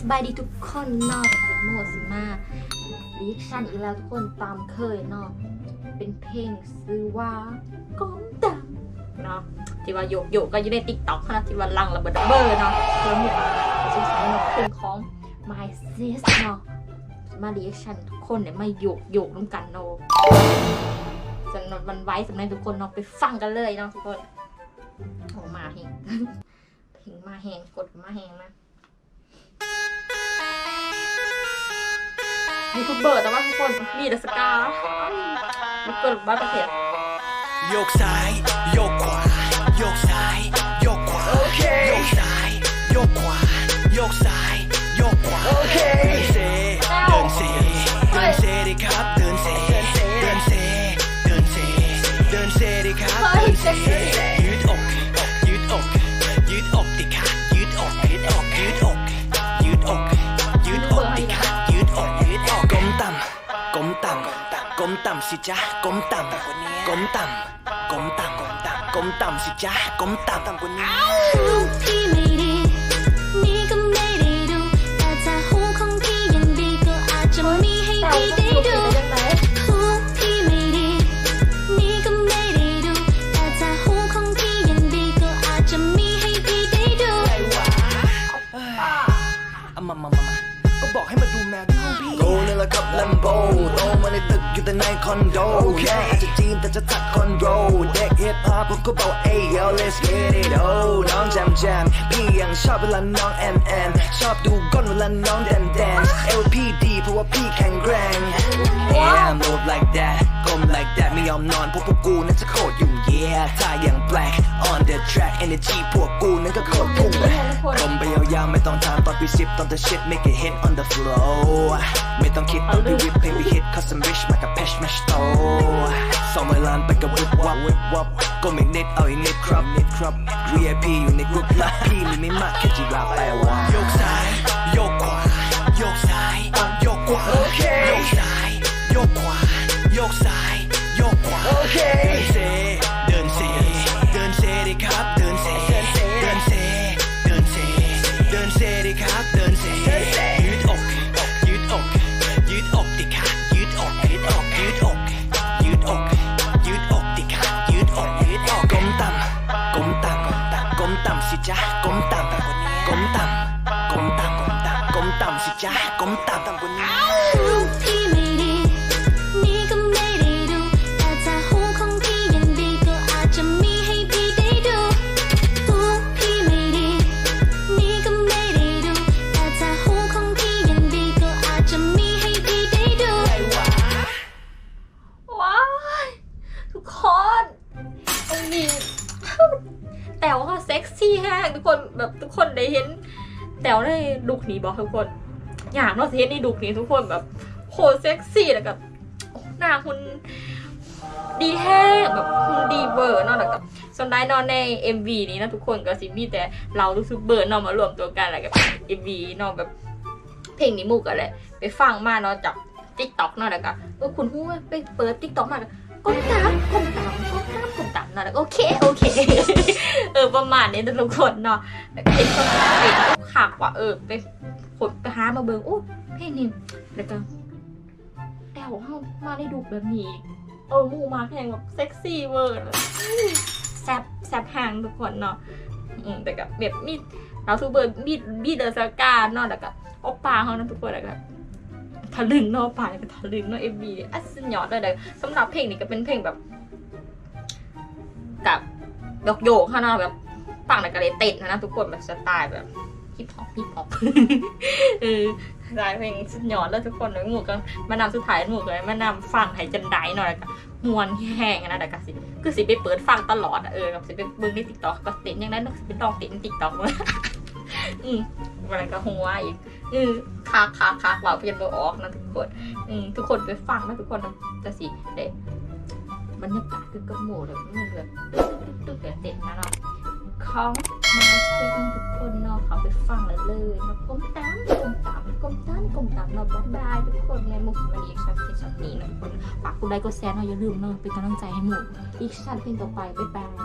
สบายดีทุกคนนาะเป็นโมสิมารีแอคชั่นอีกแล้วทุกคนตามเคยเนาะเป็นเพลงซื้อว่าก้มดังเนาะที่ว่าโยกโยกก็อยู่ในติ๊กต็อกนะที่ว่าลังระเบิดเบอร์เนาะเพื่อหมู่สงสัยเนาะเพลงของ My Sis เนาะมารีแอคชั่นทุกคนเนี่ยมาโยกโยกร่วมกันเนาะสำหรับวันไว้สำหรับทุกคนเนาะไปฟังกันเลยเนาะทุกคนโอ้มาเฮงเพลงมาแหงกดมาแหงมา ยูทูบเบอร์แต่ว่าทุกคนมีแต่สกายูทูบเบอร์บ้านประเทศโยกซ้ายโยกขวาโยกซ้ายโยกขวาโยกซ้ายโยกขวาโยกซ้ายโยกขวาเดินเซเดินเซเดินเซดิครับเดินเซเดินเซเดินเซเดินเซดิครับเดินเซำก้มต่ำสิจ๊ะก้มต่ำก้มต่ำก้มต่ บอกให้มาดูแมวที่ห้องพี่โกนี่แหละครับลัมโบโตมาในตึกอยู่แต่ในคอนโดแม่อาจจะจีนแต่จะทักคอนโดเด็กฮิปฮอปผมก็บอกเอ้ย yo let's get it oh น้องแจมแจมพี่ยังชอบเวลาน้องแอนแอนชอบดูก้นเวลาน้องแดนแดน LPD เพราะว่าพี่แข็งแกร่ง yeah move like that ก้ม like that ไม่ยอมนอนเพราะพวกกูนั้นจะโคตรยุ่ง yeah ท่าอย่าง black on the track energy พวกกูนั้นก็โคตรพุ่งกลมไปยาวๆไม่ต้องถามตอนพี่ซิปตอนเธอ shit make it hit on the flow ไม่ต้องคิดตอนพี่วิปเพลงพี่ hit cause I'm rich มากับ patch match โตสองเวลานไปกับวิบวับวิบวับก็ไม่นิดเอาอีกนิดครับนิดครับ VIP อยู่ในกรุ๊ปลับพี่มีไม่มากแค่จีราแปลว่ายกซ้าย สิจ๊ะก้มต่ำต่ำกว่านี้รูปที่ไม่ดี นี่ก็ไม่ได้ดู แต่ถ้าหูของพี่ยังดีก็อาจจะมีให้พี่ได้ดูหูพี่ไม่ดี นี่ก็ไม่ได้ดู แต่ถ้าหูของพี่ยังดีก็อาจจะมีให้พี่ได้ดูว้ายทุกคนไอ้นี่แต่ว่าเซ็กซี่แฮกทุกคนแบบทุกคนได้เห็นแต่ว่าได้ลุคนี้บอกทุกคน อย่ากเนาะเห็นในลุคนี้ทุกคนแบบโหเซ็กซี่แล้วกับหน้าคุณดีแท้แบบคุณดีเวอร์เนาะแล้วกับส่วนได้นอนใน MV นี้นะทุกคนก็สิมี่แต่เราทุกซูเบอร์นาะมารวมตัวกันแล้วกับ MV นาะแบบเพลงนี้มุกอะไรไปฟังมาเนาะจากติ๊กต็อกเนาะแล้วก็เออคุณฮู้ว่าไปเปิดติ๊กต็อกมาแล้วก้มตามก้มตามก้มตามก้มตามเนาะแล้วก็โอเคโอเค เออประมาณนี้นะทุกคนเนาะแล้วก็เป็นคนเป็นขากว่าเออไป ผลไปหามาเบิงโอ้เพลงนี้แล้วก็แต่ว่าเขามาได้ดูแบบนี้ เออมูมาแพงแบบเซ็กซี่เวอร์แซบแซบหางทุกคนเนาะอืมแต่กับแบบมีเราทูเบอร์มีมีเดอร์สกาเนาะแล้วก็โอปป้าเขานะทุกคนแล้วก็ทะลึงเนาะป่านก็ทะลึงเนาะเอ็มบีอัศยอดเลยเลยสำหรับเพลงนี้ก็เป็นเพลงแบบ กับโยกโยกๆค่ะเนาะแบบฟังแล้วก็เลยเต้นนะนะทุกคนแบบสไตล์แบบ ฮิปฮอปฮิปฮอปเออสไตล์เพลงสุดยอดแล้วทุกคนเลยหมูก็มานำสุดท้ายหมูก็เลยมานำฟังให้จันได้หน่อยก็มวนแห้งนะแต่ก็สิคือสิไปเปิดฟังตลอดอะเออแบบสิไปเบิ่งในติ๊กต็อกก็เต้นอย่างนั้นเนาะสิไปลองเต้นติ๊กต็อกอืมอะไรก็หัวอีกอืมคาคาคาเราเพียนตัวออกนะทุกคนอืมทุกคนไปฟังนะทุกคนนะจะสิเด็บรรยากาศคือกระโมเลยมันแบบตึ๊กตึ๊กเด็ดนะเนาะเขามา เป็นทุกคนเนาะเขาไปฟังแลยเลยนะก้มตามก้มตามก้มตามก้มตามเนาะบ๊ายบายทุกคนในมุกมันอีกชั้นที่ชั้นนี้นะทุกคนฝากกดไลค์กดแชร์เนาะอย่าลืมเนาะเป็นกำลังใจให้หมูอีกชั้นเพลงต่อไปบ๊ายบาย